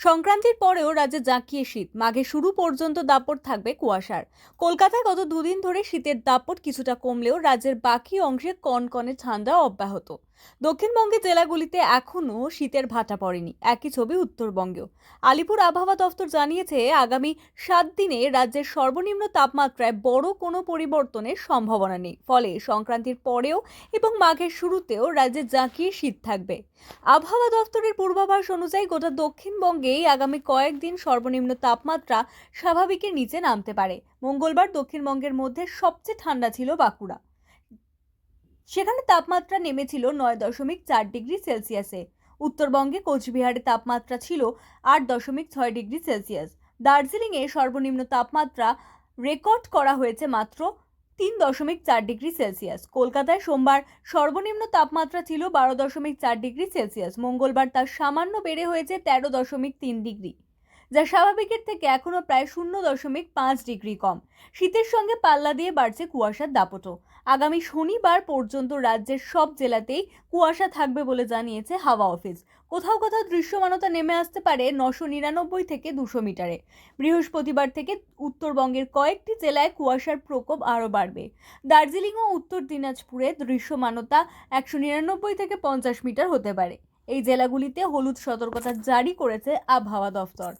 সংক্রান্তির পরেও রাজ্যে জাঁকিয়ে শীত। মাঘে শুরু পর্যন্ত দাপট থাকবে কুয়াশার। কলকাতায় গত দুদিন ধরে শীতের দাপট কিছুটা কমলেও রাজ্যের বাকি অংশে কনকনে ঠান্ডা অব্যাহত। দক্ষিণবঙ্গের জেলাগুলিতে এখনও শীতের ভাটা পড়েনি। একই ছবি উত্তরবঙ্গেও। আলিপুর আবহাওয়া দফতর জানিয়েছে, আগামী সাত দিনে রাজ্যের সর্বনিম্ন তাপমাত্রায় বড় কোনো পরিবর্তনের সম্ভাবনা নেই। ফলে সংক্রান্তির পরেও এবং মাঘের শুরুতেও রাজ্যে জাঁকিয়ে শীত থাকবে। আবহাওয়া দফতরের পূর্বাভাস অনুযায়ী গোটা দক্ষিণবঙ্গেই আগামী কয়েকদিন সর্বনিম্ন তাপমাত্রা স্বাভাবিকের নিচে নামতে পারে। মঙ্গলবার দক্ষিণবঙ্গের মধ্যে সবচেয়ে ঠান্ডা ছিল বাঁকুড়া। সেখানে তাপমাত্রা নেমেছিল নয় দশমিক চার ডিগ্রি সেলসিয়াসে। উত্তরবঙ্গে কোচবিহারে তাপমাত্রা ছিল আট দশমিক ছয় ডিগ্রি সেলসিয়াস। দার্জিলিংয়ে সর্বনিম্ন তাপমাত্রা রেকর্ড করা হয়েছে মাত্র তিন দশমিক চার ডিগ্রি সেলসিয়াস। কলকাতায় সোমবার সর্বনিম্ন তাপমাত্রা ছিল বারো দশমিক চার ডিগ্রি সেলসিয়াস। মঙ্গলবার তার সামান্য বেড়ে হয়েছে তেরো দশমিক তিন ডিগ্রি, যা স্বাভাবিকের থেকে এখনও প্রায় শূন্য দশমিক পাঁচ ডিগ্রি কম। শীতের সঙ্গে পাল্লা দিয়ে বাড়ছে কুয়াশার দাপটও। আগামী শনিবার পর্যন্ত রাজ্যের সব জেলাতেই কুয়াশা থাকবে বলে জানিয়েছে হাওয়া অফিস। কোথাও কোথাও দৃশ্যমানতা নেমে আসতে পারে নশো নিরানব্বই থেকে দুশো মিটারে। বৃহস্পতিবার থেকে উত্তরবঙ্গের কয়েকটি জেলায় কুয়াশার প্রকোপ আরও বাড়বে। দার্জিলিং ও উত্তর দিনাজপুরে দৃশ্যমানতা একশো নিরানব্বই থেকে পঞ্চাশ মিটার হতে পারে। এই জেলাগুলিতে হলুদ সতর্কতা জারি করেছে আবহাওয়া দফতর।